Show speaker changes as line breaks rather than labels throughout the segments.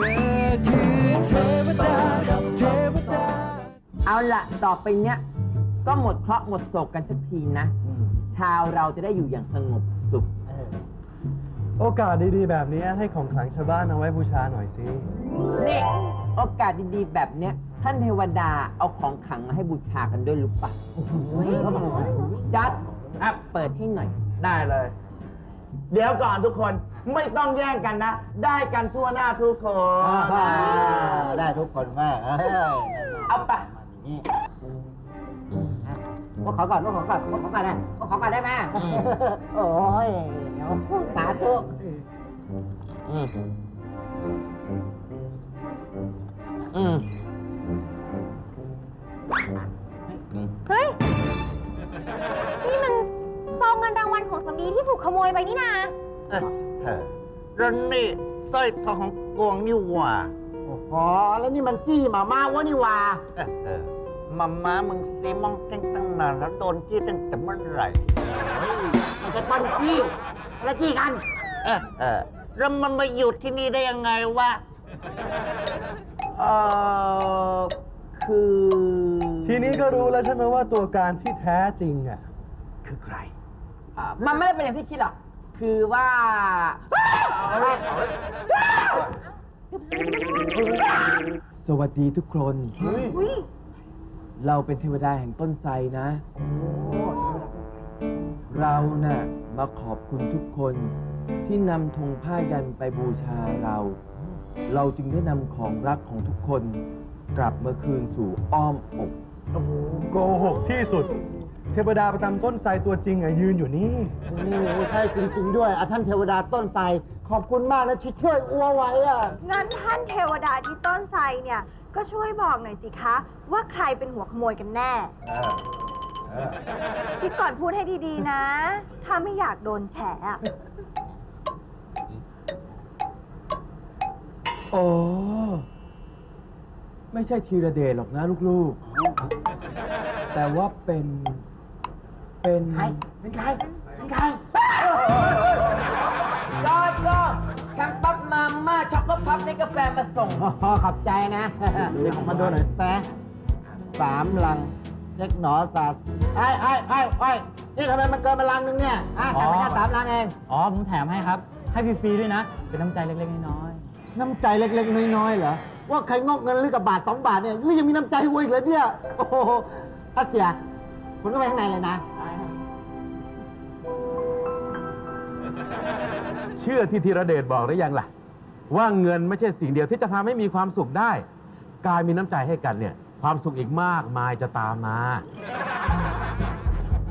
คือเทวดาเทวดา
เอาละต่อไปเนี้ย ก็หมดเคราะห์หมดโศกกันสักทีนะ ชาวเราจะได้อยู่อย่างสงบสุข
โอกาสดีๆ แบบนี้ให้ของขลังชาวบ้านเอาไว้บูชาหน่อยสิ
นี่โอกาสดีๆ แบบเนี้ยท่านเทวดาเอาของขลังมาให้บูชากันด้วยหรือเปล่าจัด
ครับ
เปิดให้หน่อย
ได้เลย เดี๋ยวก่อนทุกคนไม่ต้องแย่งกันนะ ได้กันทั่วหน้าทุกคน
ได้ทุกคนแม่เอ้ย
เอาไป
นี่
ว่าขอก่อนว่าขอก่อนว่าขอก่อนได้ว่าขอก่อนได้ไหม
โอ้ยเดี๋ยวสาธุ
อืมอืม
ถูกขโมยไปนี่นา
เออเออแล้วนี่สร้อยทองของกวงนี่หว่า โอ้โหแล้วนี่มันจี้หมามาวะนี่หว่า เออเออมาม้ามึงซีมองเต้งตั้งนานแล้วโดนจี้ตั้งแต่เมื่อไหร่มันจะปั้นจี้แล้วจี้กัน เออเออแล้วมันมาอยู่ที่นี่ได้ยังไงวะ
เออคือ
ทีนี้ก็รู้แล้วใช่ไหมว่าตัวการที่แท้จริงอะคือใคร
อ่า มันไม่ได้เป็นอย่างที่คิดหรอก คือว่า สวัสดีทุกคน
อุ้ย
เราเป็นเทวดาแห่งต้นไทรนะ เราน่ะมาขอบคุณทุกคนที่นำธงผ้ายันไปบูชาเรา เราจึงได้นำของรักของทุกคน กลับมาคืนสู่อ้อมอก
โอ้โหโกหกที่สุด เทวดาประจำต้นไทรตัวจริงอะยืนอยู่นี่
นี่ใช่จริง ๆ ด้วยอะท่านเทวดาต้นไทรขอบคุณมากนะที่ช่วยอ้วไว้อะ
งั้นท่านเทวดาที่ต้นไทรเนี่ย ก็ช่วยบอกหน่อยสิคะ ว่าใครเป็นหัวขโมยกันแน่ คิดก่อนพูดให้ดีๆนะ ถ้าไม่อยากโดนแฉอะ
โอ้ไม่ใช่ธีระเดชหรอกนะลูกๆ แต่ว่าเป็น เป็น
ใครเป็นใครเป็นใคร
ก็ก็แคมปัสมาม่าช็อกโกพับในกาแฟมาส่ง
อ๋อขอบใจนะเดี๋ยวผมมาดูหน่อยแซะสามลังเล็กหนอสาดไอ้ไอ้ไอ้ไอ้นี่ทำไมมันเกินมาลังนึงเนี่ยอะแต่ไม่แค่สามลังเอง
อ๋อ ผมแถมให้ครับ ให้ฟรีๆด้วยนะ เป็นน้ำใจเล็กๆน้อย
น้ำใจเล็กๆน้อยๆเหรอ ว่าใครงอกเงินหรือกับบาทสองบาทเนี่ยนี่ยังมีน้ำใจให้วัวอีกเหรอเนี่ย โอ้โหถ้าเสียคุณก็ไปข้างในเลยนะ
เชื่อที่ธีรเดชบอกหรือยังล่ะ ว่าเงินไม่ใช่สิ่งเดียวที่จะทำให้มีความสุขได้ การมีน้ำใจให้กันเนี่ย ความสุขอีกมากมายจะตามมา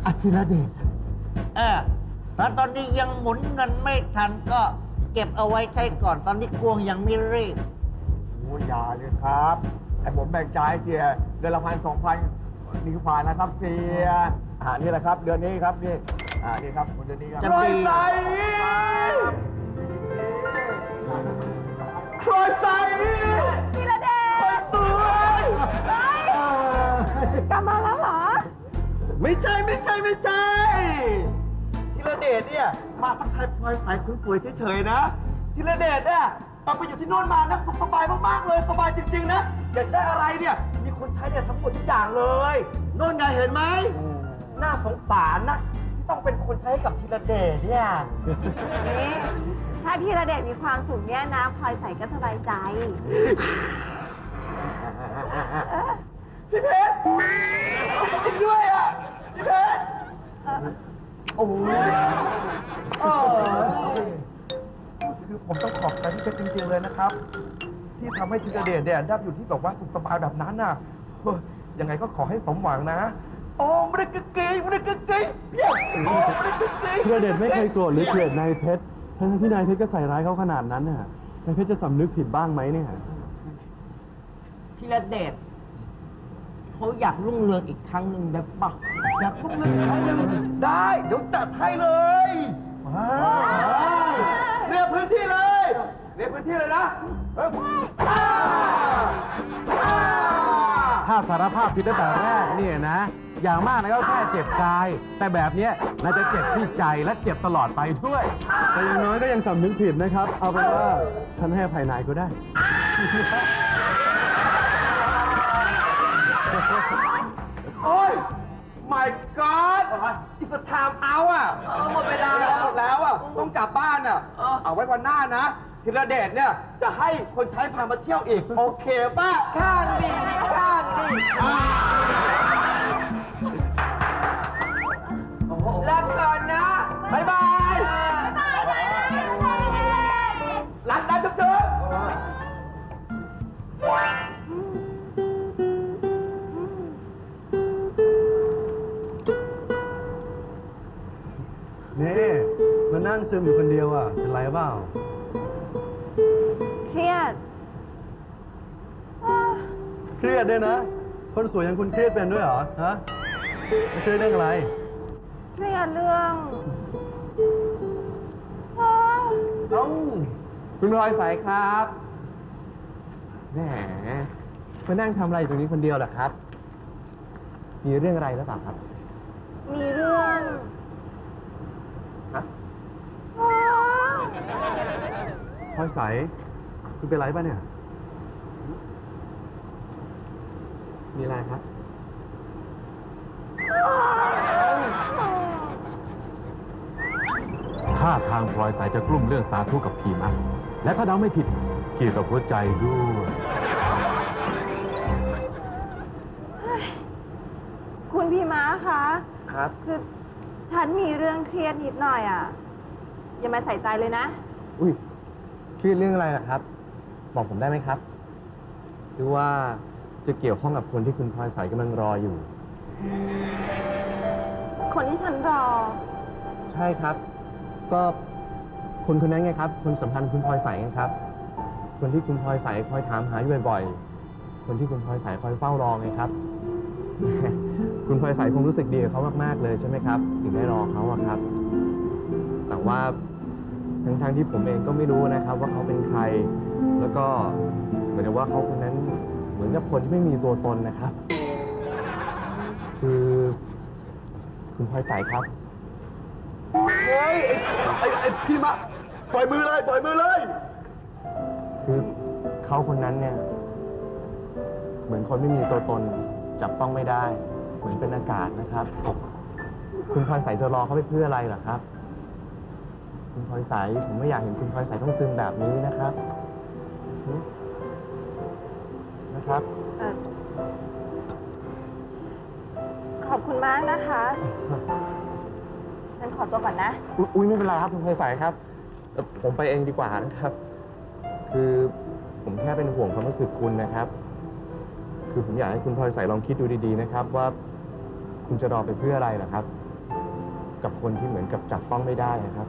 อธิรเดชเออถ้าตอนนี้ยังหมุนเงินไม่ทันก็เก็บเอาไว้ใช้ก่อนตอนนี้กวงยังไม่รีบ
โอ้ยอย่าเลยครับไอ้ผมแบ่งจ่ายเสียเดือนละพันสองพันนี่คือผ่านนะครับเสียอ่านี่แหละครับ เดือนนี้ครับนี่ อ่านี่ครับเดือนนี้ครับ
จะปี
ใส่ครอยใส่
ธีระเดช
สวย
กลับมาแล้วเหรอ
ไม่ใช่ไม่ใช่ไม่ใช่ธีรเดชเนี่ยมาพักไทยพลอยสายคุณสวยเฉยๆนะธีรเดชเนี่ยตอนไปอยู่ที่โน่นมานะสุขสบายมากๆเลยสบายจริงๆนะอยากได้อะไรเนี่ยมีคนใช้เนี่ยทั้งหมดทุกอย่างเลยโน่นไงเห็นไหม น่าสงสารนะที่ ต้องเป็นคนใช้ให้กับธีรเดชเนี่ย
นี่ถ้าธีระเดชมีความสุขเนี่ยนะพลอยใส่ก็สบายใจ
พี่เพชรจริงด้วยอะ พี่เพชร
โอ้ย
โอ้คือผมต้องขอบใจพี่เพชรจริงๆเลยนะครับ ที่ทำให้ธีรเดชเนี่ยได้อยู่ที่แบบว่าสุขสบายแบบนั้นน่ะเฮ้ยยังไงก็ขอให้สมหวังนะ โอ้มรกกกีมรกกกีเพียบโอ้มรกกกี
ธีรเดชไม่เคยโกรธหรือเกลียดนายเพชรทั้งที่นายเพชรก็ใส่ร้ายเขาขนาดนั้นน่ะนายเพชรจะสำนึกผิดบ้างไหมเนี่ย
ธีระเดชเขาอยากรุ่งเรืองอีกครั้งหนึ่งได้ปะ
อยากพุ่งเงินอีกครั้งหนึ่งได้ เดี๋ยวจัดให้เลยมาเรียกพื้นที่เลยเรียกพื้นที่เลยนะเฮ้ยอ่าอ่า
ถ้าสารภาพผิดตั้งแต่แรกเนี่ยนะ อย่างมากนะก็แค่เจ็บกาย แต่แบบเนี้ยน่าจะเจ็บที่ใจและเจ็บตลอดไปด้วย
แต่อย่างน้อยก็ยังสำนึกผิดนะครับ เอาเป็นว่าฉันให้อภัยนายก็ได้
อโอ้ย my god it's a time out อะหมดเวลาแล้วหมดแล้วอะ ต้องกลับบ้านอะ เอาไว้วันหน้านะธีรเดชเนี่ย จะให้คนใช้พามาเที่ยวอีก โอเคป่ะข้างดี นี่
มานั่งซึมอยู่คนเดียวอะเป็นไรเปล่า
เครียดอ้าว
เครียดด้วยนะ คนสวยอย่างคุณเครียดเป็นด้วยเหรอฮะไม่เครียดเรื่องอะไร
เครียดเรื่องอ้าว
เอ้าคุณพลอยสายครับแหมมานั่งทำอะไรอยู่ตรงนี้คนเดียวเหรอครับ มีเรื่องอะไรหรือเปล่าครับ
มีเรื่อง
ฮะ
อ้าว
พ ลอยใส คุณเป็นไรป่ะเนี่ย มีอะไรครับ
ถ้าทางพลอยสายจะกลุ่มเรื่องสาธุกับพีมะและถ้าเดาไม่ผิดเกี่ยวกับหัวใจด้วย
คุณพี่ม้าคะ
ครับ
คือ ฉันมีเรื่องเครียดนิดหน่อยอะ อย่ามาใส่ใจเลยนะ
อุ้ย เครียดเรื่องอะไรล่ะครับ บอกผมได้ไหมครับ หรือว่าจะเกี่ยวข้องกับคนที่คุณพลอยใสกำลังรออยู่
คนที่ฉันรอ
ใช่ครับ ก็คนคนนั้นไงครับ คนสัมพันธ์คุณพลอยใสไงครับ คนที่คุณพลอยใสคอยถามหาอยู่บ่อยๆ คนที่คุณพลอยใสคอยเฝ้ารอไงครับ คุณพลอยใสคงรู้สึกดีกับเขามากๆเลยใช่ไหมครับ ถึงได้รอเขาอะครับ แต่ว่า ทั้งๆที่ผมเองก็ไม่รู้นะครับ ว่าเขาเป็นใคร แล้วก็เหมือนกับว่าเขาคนนั้นเหมือนกับคนที่ไม่มีตัวตนนะครับ คือคุณพลอยใสครับ
เฮ้ยไอ้ไอ้ไอ้พี่มะปล่อยมือเลยปล่อยมือเลย
คือเขาคนนั้นเนี่ย เหมือนคนไม่มีตัวตนจับต้องไม่ได้ เหมือนเป็นอากาศนะครับ คุณพลอยใสจะรอเขาไปเพื่ออะไรเหรอครับ คุณพลอยใสผมไม่อยากเห็นคุณพลอยใสต้องซึมแบบนี้นะครับหึนะครับ
เอ่อขอบคุณมากนะคะ ฉันขอตัวก่อนนะ
อุ๊ยอุ้ยไม่เป็นไรครับคุณพลอยใสครับเอ่อผมไปเองดีกว่านะครับ คือผมแค่เป็นห่วงความรู้สึกคุณนะครับ คือผมอยากให้คุณพลอยใสลองคิดดูดีๆนะครับ ว่าคุณจะรอไปเพื่ออะไรเหรอครับ กับคนที่เหมือนกับจับต้องไม่ได้นะครับ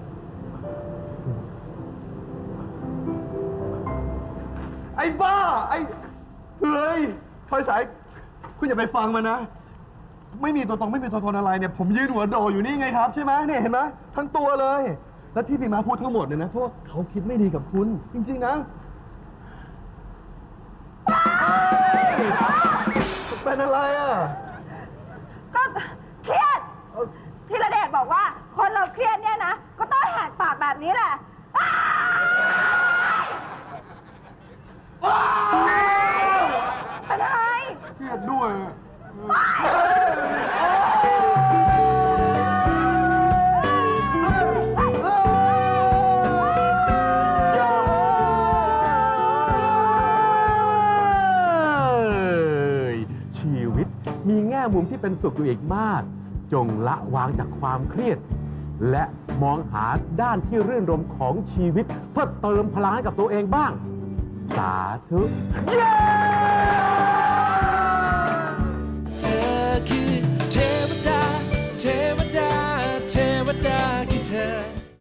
ไอ้บ้า ไอ้เฮ้ยพลอยสาย คุณอย่าไปฟังมันนะ ไม่มีตัวตรงไม่มีตัวตนอะไรเนี่ย ผมยืนหัวโดอยู่นี่ไงครับใช่ไหมเนี่ยเห็นไหมทั้งตัวเลย และที่พี่มาพูดทั้งหมดเนี่ยนะเพราะว่าเขาคิดไม่ดีกับคุณ จริง ๆ นะ เป็นอะไรอะ
เป็นสุขอยู่อีกมาก จงละวางจากความเครียด และมองหาด้านที่รื่นรมของชีวิต เพื่อเติมพลังให้กับตัวเองบ้าง สาธุ เย้